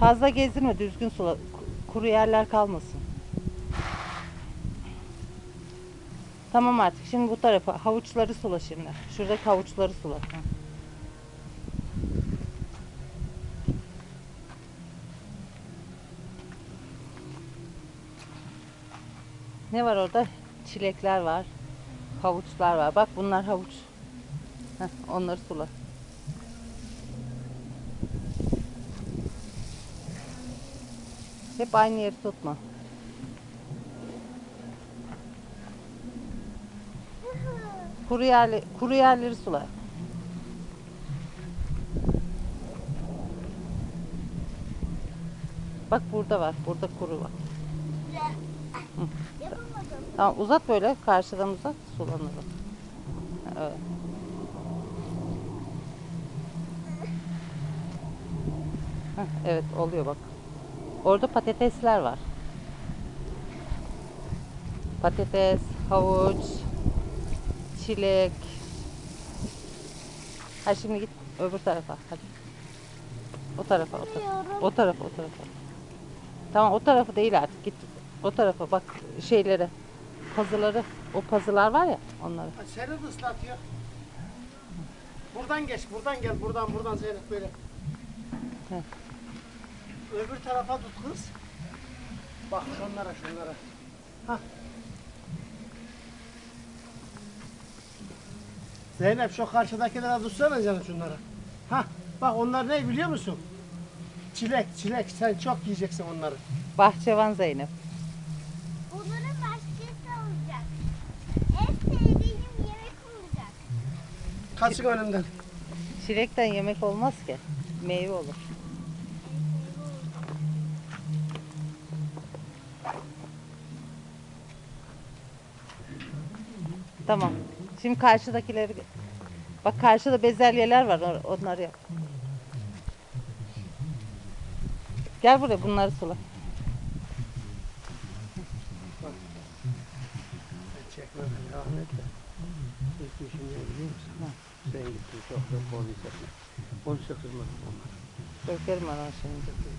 Fazla gezdirme düzgün sula. Ku- Kuru yerler kalmasın. Tamam artık. Şimdi bu tarafa havuçları sula şimdi. Şuradaki havuçları sula. Ne var orada? Çilekler var. Havuçlar var. Bak bunlar havuç. Heh, onları sula. Hep aynı yeri tutma. Kuru yerli, kuru yerleri sula. Bak burada var. Burada kuru var. Yapamadım. Tamam uzat böyle. Karşıdan uzat. Sulanır. Evet. Evet oluyor bak. Orada patatesler var. Patates, havuç, çilek. Ha şimdi git öbür tarafa. Hadi. O tarafa, o tarafa. O tarafa, o tarafa. Tamam o tarafa değil artık. Git o tarafa bak şeylere. Pazıları, o pazılar var ya onları. Seni de ıslatıyor. Buradan geç, buradan gel, buradan, buradan Zeynep böyle. Heh. Öbür tarafa tut kız. Bak şunlara, şunlara. Hah. Zeynep şu karşıdakilere tutsana canım şunlara. Hah, bak onlar ne biliyor musun? Çilek, çilek. Sen çok yiyeceksin onları. Bahçevan Zeynep. Bunların başkası olacak. En sevdiğim yemek olacak. Kaçık önümden. Çilekten yemek olmaz ki. Meyve olur. Tamam. Şimdi karşıdakileri Bak karşıda bezelyeler var. Onları yap. Gel buraya bunları sula. Dökerim ben onu şimdi.